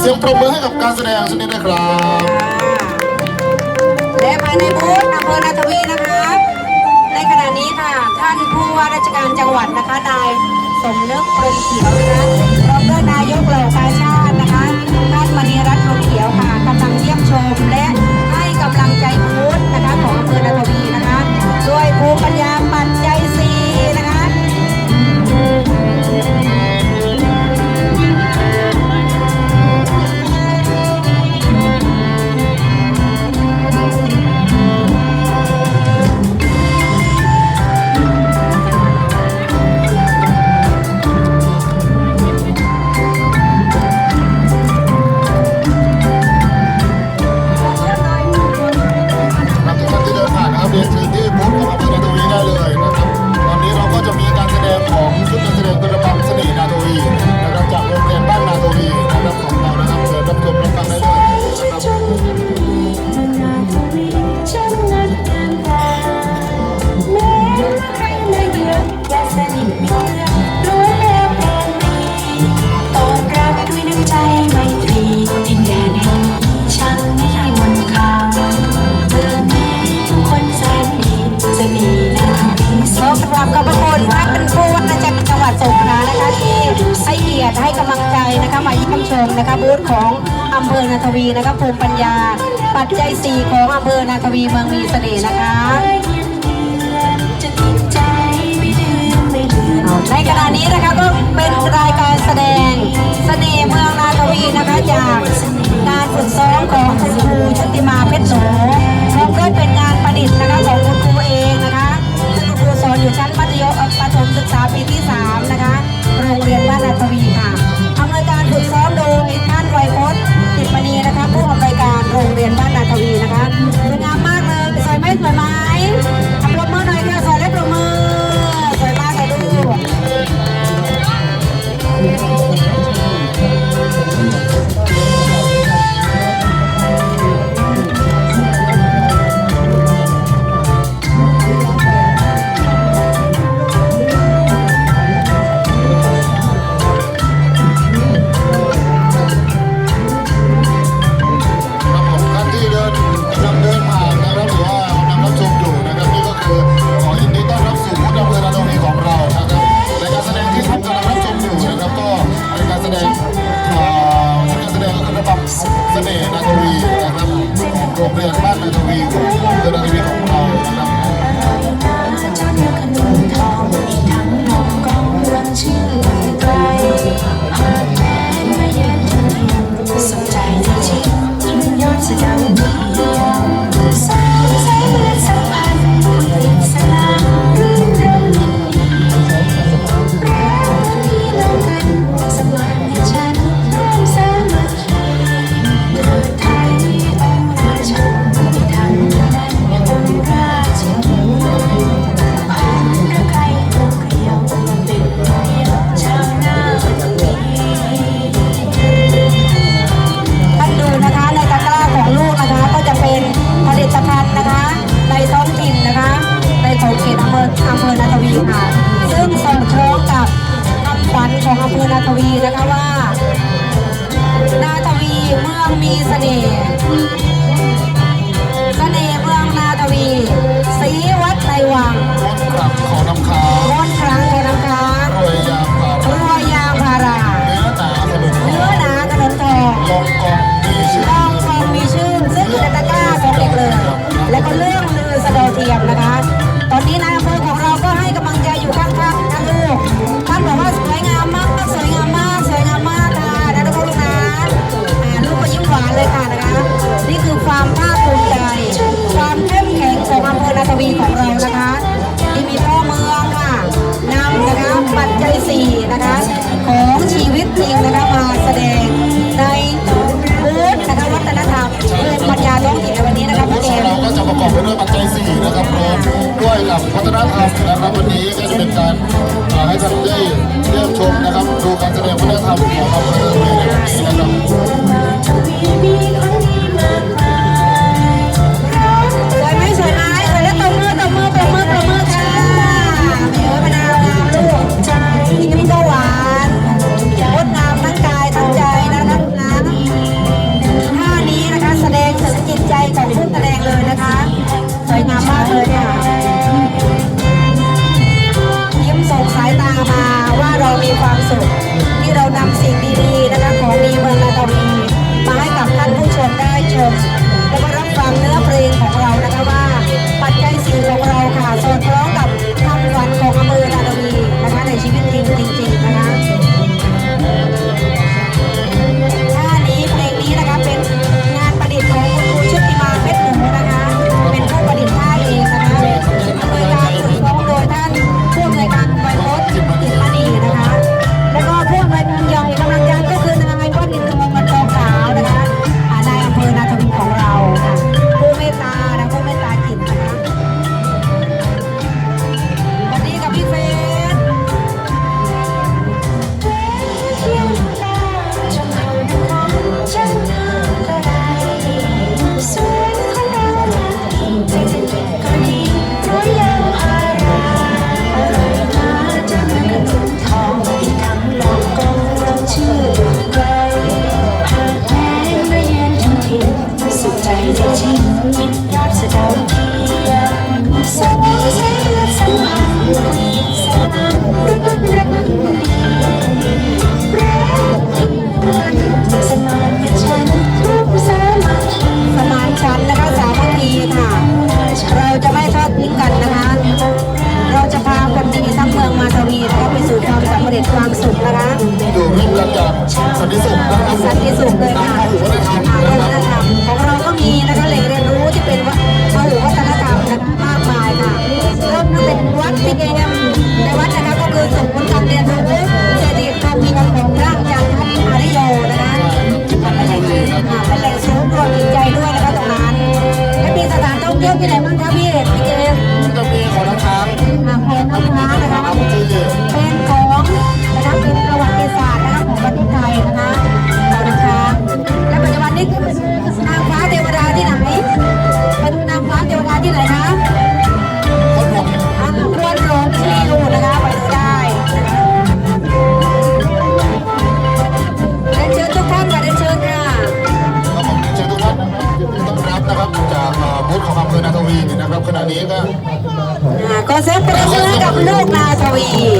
เสียงปรบมือให้กับการแสดงชนิดนะครับ และภาในบูธอำเภอนาทวีนะคะในขณะนี้ค่ะ ท่านผู้ว่าราชการจังหวัดนะคะนายสมนึกปริเขียวนะคะรองนายกเหล่า ยรติให้กำลังใจนะคะมาเยี่ยมชมนะคะบูธของอำเภอนาทวีนะคะภูมิปัญญา ปัจจัยสี่ของอำเภอนาทวีเมืองมีเสน่ห์นะคะในขณะนี้นะคะก็เป็นรายการแสดงเสน่ห์เมืองนาทวีนะคะจากการฝึกซ้อมของ กับวัฒนธรรมนะครับวันนี้ก็จะเป็นการให้ท่านได้เยี่ยมชมนะครับดูการแสดงพัฒนธรรมของอำเภอเมืองนะครับสวยไหมสวยไหมสวแล้วตบมือตบมือตบมือตบมือค่ะมีเยมะนาวามลูกกินน้หวานงดงามทั้งกายทั้งใจนะนะลูานี้นะคะแสดงถึงจิตใจของผู้แสดงเลยนะคะ ป